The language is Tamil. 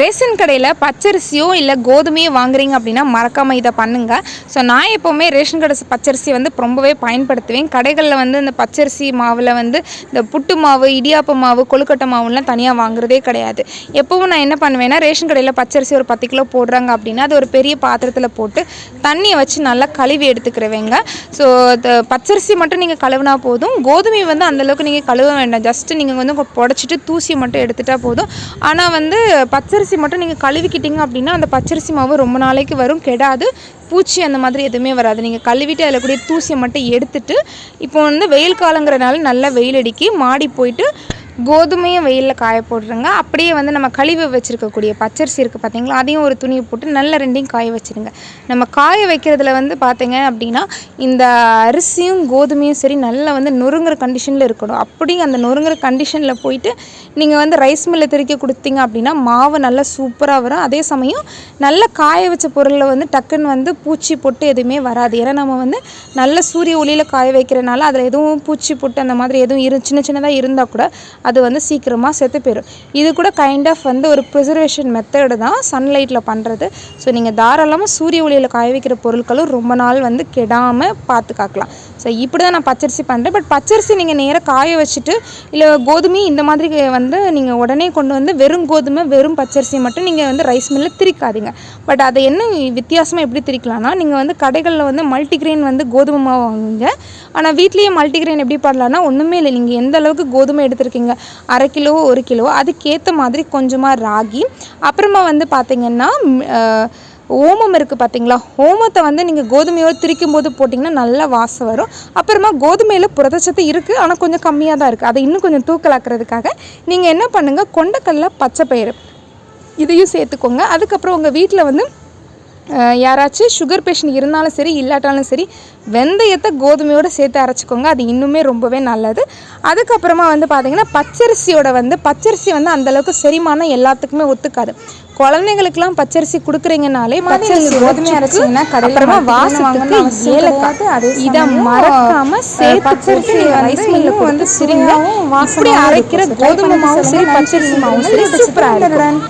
ரேஷன் கடையில் பச்சரிசியோ இல்லை கோதுமையோ வாங்குறீங்க அப்படின்னா மறக்காமல் இதை பண்ணுங்கள் ஸோ நான் எப்போவுமே ரேஷன் கடை பச்சரிசி வந்து ரொம்பவே பயன்படுத்துவேன். கடைகளில் வந்து இந்த பச்சரிசி மாவில் வந்து இந்த புட்டு மாவு இடியாப்ப மாவு கொழுக்கட்டை மாவுலாம் தனியாக வாங்குறதே கிடையாது. எப்போவும் நான் என்ன பண்ணுவேன்னா ரேஷன் கடையில் பச்சரிசி ஒரு பத்து கிலோ போடுறாங்க அப்படின்னா அது ஒரு பெரிய பாத்திரத்தில் போட்டு தண்ணியை வச்சு நல்லா கழுவி எடுத்துக்கிறவேங்க. ஸோ பச்சரிசி மட்டும் நீங்கள் கழுவினா போதும். கோதுமை வந்து அந்தளவுக்கு நீங்கள் கழுவ வேண்டாம். ஜஸ்ட்டு நீங்கள் வந்து புடச்சிட்டு தூசி மட்டும் எடுத்துட்டால் போதும். ஆனால் வந்து பச்சரிசி மட்டும் நீங்கள் கழுவிக்கிட்டீங்க அப்படின்னா அந்த பச்சரிசி மாவு ரொம்ப நாளைக்கு வரும் கெடாது. பூச்சி அந்த மாதிரி எதுவுமே வராது. நீங்கள் கழுவிட்டு அதில் கூடிய தூசியை மட்டும் எடுத்துட்டு இப்போ வந்து வெயில் காலங்கிறனால நல்லா வெயில் அடிக்கி மாடி போயிட்டு கோதுமையும் வெயிலில் காய போட்டுருங்க. அப்படியே வந்து நம்ம கழிவு வச்சுருக்கக்கூடிய பச்சரிசி இருக்குது பார்த்தீங்களா அதையும் ஒரு துணியை போட்டு நல்ல ரெண்டையும் காய வச்சுருங்க. நம்ம காய வைக்கிறதுல வந்து பார்த்தீங்க அப்படின்னா இந்த அரிசியும் கோதுமையும் சரி நல்லா வந்து நொறுங்குற கண்டிஷனில் இருக்கணும். அப்படி அந்த நொறுங்குற கண்டிஷனில் போயிட்டு நீங்கள் வந்து ரைஸ் மில்லில் திருக்கி கொடுத்தீங்க அப்படின்னா மாவு நல்லா சூப்பராக வரும். அதே சமயம் நல்ல காய வச்ச பொருளில் வந்து டக்குன்னு வந்து பூச்சி பொட்டு எதுவுமே வராது. ஏன்னா நம்ம வந்து நல்ல சூரிய ஒளியில் காய வைக்கிறனால அதில் எதுவும் பூச்சி பொட்டு அந்த மாதிரி எதுவும் இரு சின்ன சின்னதாக இருந்தால் கூட அது வந்து சீக்கிரமாக செத்து போயிடும் இது கூட கைண்ட் ஆஃப் வந்து ஒரு ப்ரிசர்வேஷன் மெத்தடு தான் சன்லைட்டில் பண்ணுறது ஸோ நீங்கள் தாராளமாக சூரிய ஒளியில் காய வைக்கிற பொருட்களும் ரொம்ப நாள் வந்து கெடாமல் பார்த்து காக்கலாம். ஸோ இப்படி தான் நான் பச்சரிசி பண்ணுறேன் பட் பச்சரிசி நீங்கள் நேராக காய வச்சுட்டு இல்லை கோதுமை இந்த மாதிரி வந்து நீங்கள் உடனே கொண்டு வந்து வெறும் கோதுமை வெறும் பச்சரிசி மட்டும் நீங்கள் வந்து ரைஸ் மில்லில் திரிக்காதீங்க. பட் அதை என்ன வித்தியாசமாக எப்படி திரிக்கலாம்னா நீங்கள் வந்து கடைகளில் வந்து மல்டிக்ரெயின் வந்து கோதுமை மாவு வாங்குவீங்க. ஆனால் வீட்லேயே மல்டிக்ரெயின் எப்படி பண்ணலான்னா ஒன்றுமே இல்லை. நீங்கள் எந்த அளவுக்கு கோதுமை எடுத்திருக்கீங்க? அரை கிலோ ஒரு கிலோ அதுக்கேற்ற மாதிரி கொஞ்சமாக ராகி. அப்புறமா வந்து பார்த்திங்கன்னா ஓமம் இருக்குது பார்த்தீங்களா ஓமத்தை வந்து நீங்கள் கோதுமையோடு திரிக்கும் போது போட்டிங்கன்னா நல்லா வாசம் வரும். அப்புறமா கோதுமையில் புரதச்சத்து இருக்குது ஆனால் கொஞ்சம் கம்மியாக தான் இருக்குது அதை இன்னும் கொஞ்சம் தூக்கலாக்குறதுக்காக நீங்கள் என்ன பண்ணுங்கள் கொண்டக்கல்லில் பச்சை பயிறு இதையும் சேர்த்துக்கோங்க. அதுக்கப்புறம் உங்கள் வீட்டில் வந்து யாராச்சும் சுகர் பேஷண்ட் இருந்தாலும் சரி இல்லாட்டாலும் சரி வெந்தயத்தை கோதுமையோடு சேர்த்து அரைச்சிக்கோங்க. அது இன்னுமே ரொம்பவே நல்லது. அதுக்கப்புறமா வந்து பார்த்தீங்கன்னா பச்சரிசியோட வந்து பச்சரிசி வந்து அந்தளவுக்கு செரிமானம் எல்லாத்துக்குமே ஒத்துக்காது. குழந்தைங்களுக்குலாம் பச்சரிசி கொடுக்குறீங்கனாலே பச்சரிசி கோதுமை அரைச்சிங்கன்னா அப்புறமா வாசத்துக்கு ஏலக்காய். இதை மறக்காம சேர்த்து பச்சரிசி ரைஸ் மில்லில் வந்து சிரிங்க. இப்படி அரைக்கிற கோதுமை மாவும் சரி பச்சரிசி மாவும் சரி சூப்பராக இருக்கும்.